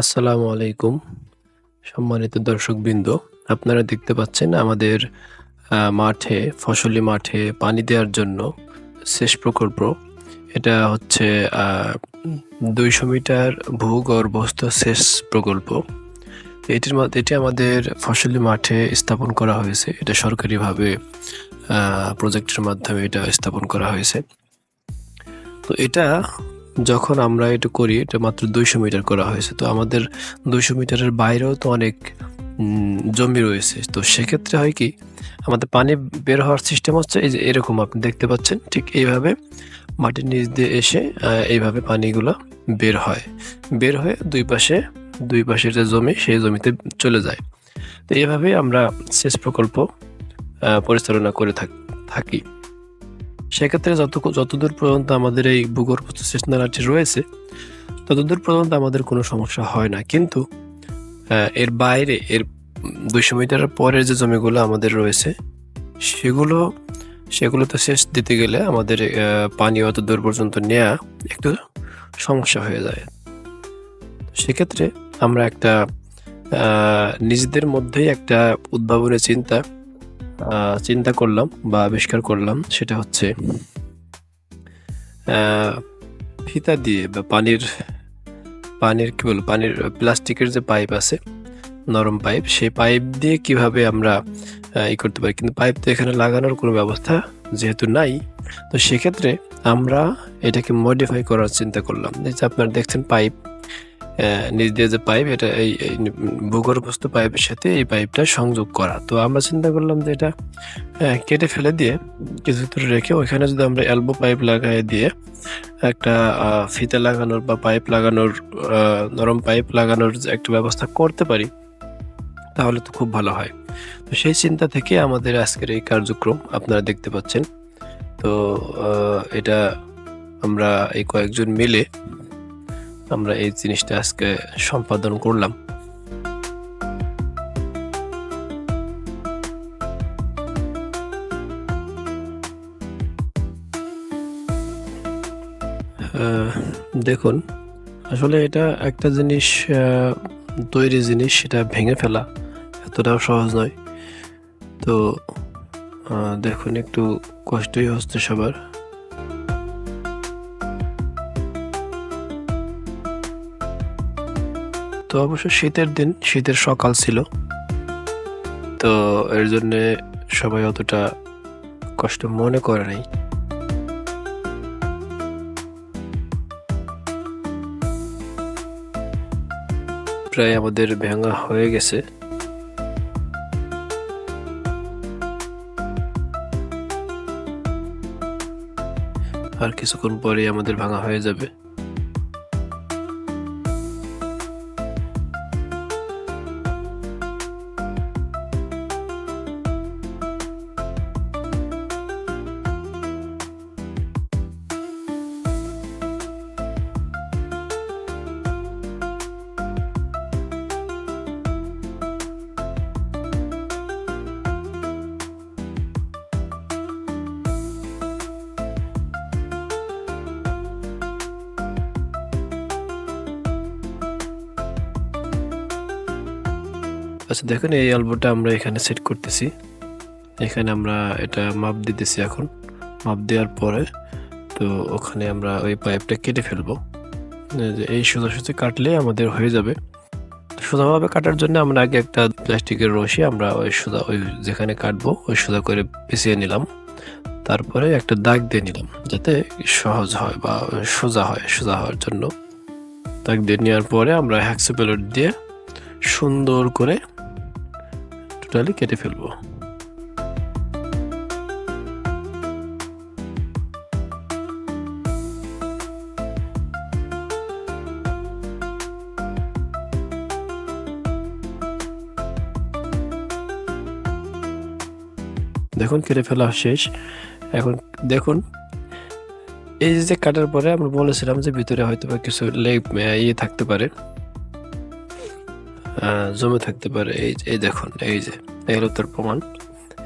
আসসালামু আলাইকুম, সম্মানিত দর্শকবৃন্দ। আপনারা দেখতে পাচ্ছেন আমাদের মাঠে, ফসলি মাঠে পানি দেওয়ার জন্য শেষ প্রকল্প। এটা হচ্ছে দুইশো মিটার ভূগর্ভস্থ শেষ প্রকল্প। এটির এটি আমাদের ফসলি মাঠে স্থাপন করা হয়েছে। এটা সরকারিভাবে প্রজেক্টের মাধ্যমে এটা স্থাপন করা হয়েছে। তো এটা যখন আমরা এটা করি, এটা মাত্র দুইশো মিটার করা হয়েছে। তো আমাদের দুইশো মিটারের বাইরেও তো অনেক জমি রয়েছে। তো সেক্ষেত্রে হয় কি, আমাদের পানি বের হওয়ার সিস্টেম হচ্ছে এই যে এরকম আপনি দেখতে পাচ্ছেন, ঠিক এইভাবে মাটির নিচ দিয়ে এসে এইভাবে পানিগুলো বের হয়। বের হয়ে দুই পাশে, দুই পাশের যে জমি, সেই জমিতে চলে যায়। তো এইভাবেই আমরা সেচ প্রকল্প পরিচালনা করে থাক- থাকি। সেক্ষেত্রে যত যতদূর পর্যন্ত আমাদের এই ভূগর্ভস্থ সেচ নালাটি রয়েছে, ততদূর পর্যন্ত আমাদের কোনো সমস্যা হয় না। কিন্তু এর বাইরে, এর দুইশো মিটারের পরের যে জমিগুলো আমাদের রয়েছে, সেগুলো সেগুলোতে শেষ দিতে গেলে আমাদের পানি অত দূর পর্যন্ত নেওয়া একটু সমস্যা হয়ে যায়। সেক্ষেত্রে আমরা একটা নিজেদের মধ্যেই একটা উদ্ভাবনের চিন্তা চিন্তা করলাম বা আবিষ্কার করলাম, সেটা হচ্ছে ফিতা দিয়ে বা পানির পানির কি বলব, পানির প্লাস্টিকের যে পাইপ আছে, নরম পাইপ, সেই পাইপ দিয়ে কীভাবে আমরা ই করতে পারি? কিন্তু পাইপ তো এখানে লাগানোর কোনো ব্যবস্থা যেহেতু নাই, তো সেক্ষেত্রে আমরা এটাকে মডিফাই করার চিন্তা করলাম। যে আপনারা দেখছেন পাইপ নিচ দিয়ে যে পাইপ, এটা এই ভূগর্ভস্থ পাইপের সাথে এই পাইপটা সংযোগ করা। তো আমরা চিন্তা করলাম যে এটা কেটে ফেলে দিয়ে কিছু দূরে রেখে ওইখানে যদি আমরা এলবো পাইপ লাগাই দিয়ে একটা ফিতে লাগানোর বা পাইপ লাগানোর নরম পাইপ লাগানোর একটা ব্যবস্থা করতে পারি, তাহলে তো খুব ভালো হয়। তো সেই চিন্তা থেকে আমাদের আজকের এই কার্যক্রম আপনারা দেখতে পাচ্ছেন। তো এটা আমরা এই কয়েকজন মিলে আমরা এই জিনিসটা আজকে সম্পাদন করলাম। দেখুন, আসলে এটা একটা জিনিস তৈরি জিনিস, সেটা ভেঙে ফেলা এতটাও সহজ নয়। তো দেখুন, একটু কষ্টই হচ্ছে সবার। তো অবশ্য শীতের দিন, শীতের সকাল ছিল। তো এর জন্য সবাই অতটা কষ্ট মনে করে নাই। প্রায় আমাদের ভাঙা হয়ে গেছে। আর কিছুক্ষণ পরে আমাদের ভাঙা হয়ে যাবে। আচ্ছা দেখুন, এই অল্পটা আমরা এখানে সেট করতেছি। এখানে আমরা এটা মাপ দিতেছি এখন। মাপ দেওয়ার পরে তো ওখানে আমরা ওই পাইপটা কেটে ফেলব। এই সোজাসুজি কাটলে আমাদের হয়ে যাবে। সোজাভাবে কাটার জন্য আমরা আগে একটা প্লাস্টিকের রশি আমরা ওই সোজা, ওই যেখানে কাটবো, ওই সোজা করে পিছিয়ে নিলাম। তারপরে একটা দাগ দিয়ে নিলাম, যাতে সহজ হয় বা সোজা হয়, সোজা হওয়ার জন্য। দাগ দিয়ে নেওয়ার পরে আমরা হ্যাক্সো প্যালেট দিয়ে সুন্দর করে টোটালি কেটে ফেলব। দেখুন, কেটে ফেলা শেষ। এখন দেখুন, এই যে কাটার পরে আমরা বলেছিলাম যে ভিতরে হয়তো বা কিছু লেগ ইয়ে থাকতে পারে। জমে থাকতে পারে। এই এই দেখুন, এই যে এগুলো তার প্রমাণ।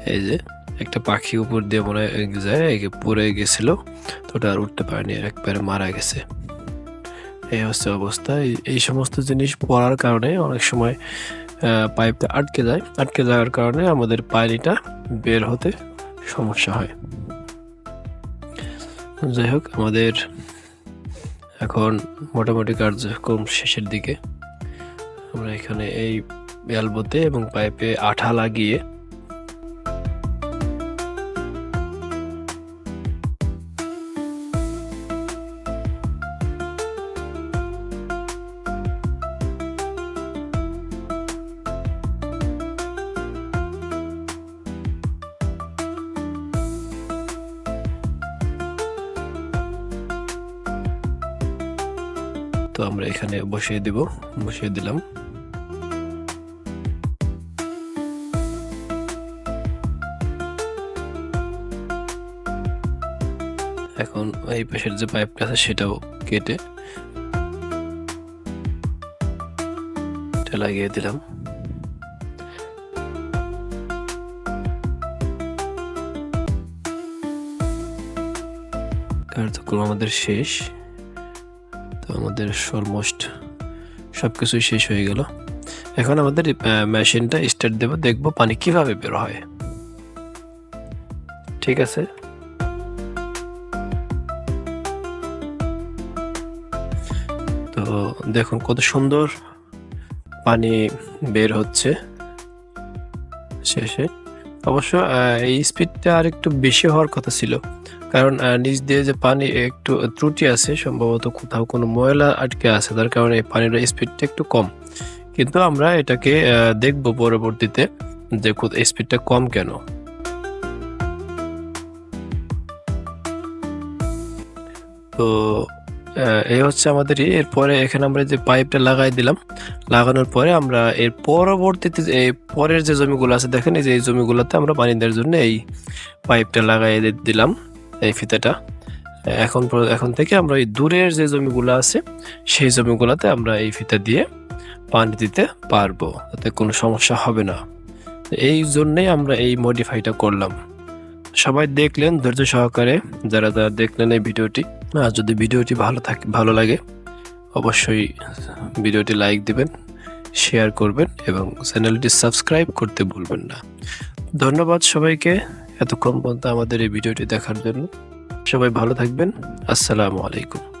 এই যে, একটা পাখি উপর দিয়ে মনে যায়, এই পড়ে গেছিল, তো ওটা আর উঠতে পারেনি, একবারে মারা গেছে। এই হচ্ছে অবস্থা। এই- এই সমস্ত জিনিস পড়ার কারণে অনেক সময় পাইপটা আটকে যায়। আটকে যাওয়ার কারণে আমাদের পানিটা বের হতে সমস্যা হয়। যাই হোক, আমাদের এখন মোটামুটি কার্যক্রম শেষের দিকে। আমরা এখানে এই এলবোতে এবং পাইপে আঠা লাগিয়ে তো আমরা এখানে বসিয়ে দিব, বসিয়ে দিলাম। এখন এই পাশের যে পাইপটা আছে সেটাও কেটে লাগিয়ে দিলাম। কার্যক্রম আমাদের শেষ। তো আমাদের অলমোস্ট সব কিছুই শেষ হয়ে গেল। এখন আমাদের মেশিনটা স্টার্ট দেবো, দেখব পানি কীভাবে বের হয়। ঠিক আছে? তো দেখুন কত সুন্দর পানি বের হচ্ছে শেষে। অবশ্য এই স্পিডটা আর একটু বেশি হওয়ার কথা ছিল। কারণ নিচ দিয়ে যে পানি একটু ত্রুটি আছে, সম্ভবত কোথাও কোনো ময়লা আটকে আছে, তার কারণে পানির স্পিডটা একটু কম। কিন্তু আমরা এটাকে দেখব পরবর্তীতে যে স্পিডটা কম কেন। তো এই হচ্ছে আমাদের এরপরে এখানে আমরা যে পাইপটা লাগাই দিলাম। লাগানোর পরে আমরা এর পরবর্তীতে এই পরের যে জমিগুলো আছে, দেখেন এই যে এই জমিগুলোতে আমরা পানি দেওয়ার জন্য এই পাইপটা লাগাই দিলাম, এই ফিতাটা। এখন এখন থেকে আমরা এই দূরের যে জমিগুলো আছে, সেই জমিগুলোতে আমরা এই ফিতা দিয়ে পানি দিতে পারব। তাতে কোনো সমস্যা হবে না। এই জন্যেই আমরা এই মডিফাইটা করলাম। সবাই দেখলেন ধৈর্য সহকারে, যারা যারা দেখলেন এই ভিডিওটি। আর যদি ভিডিওটি ভালো থাকে, ভালো লাগে, অবশ্যই ভিডিওটি লাইক দিবেন, শেয়ার করবেন এবং চ্যানেলটি সাবস্ক্রাইব করতে ভুলবেন না। ধন্যবাদ সবাইকে এতক্ষণ পর্যন্ত আমাদের এই ভিডিওটি দেখার জন্য। সবাই ভালো থাকবেন। আসসালামু আলাইকুম।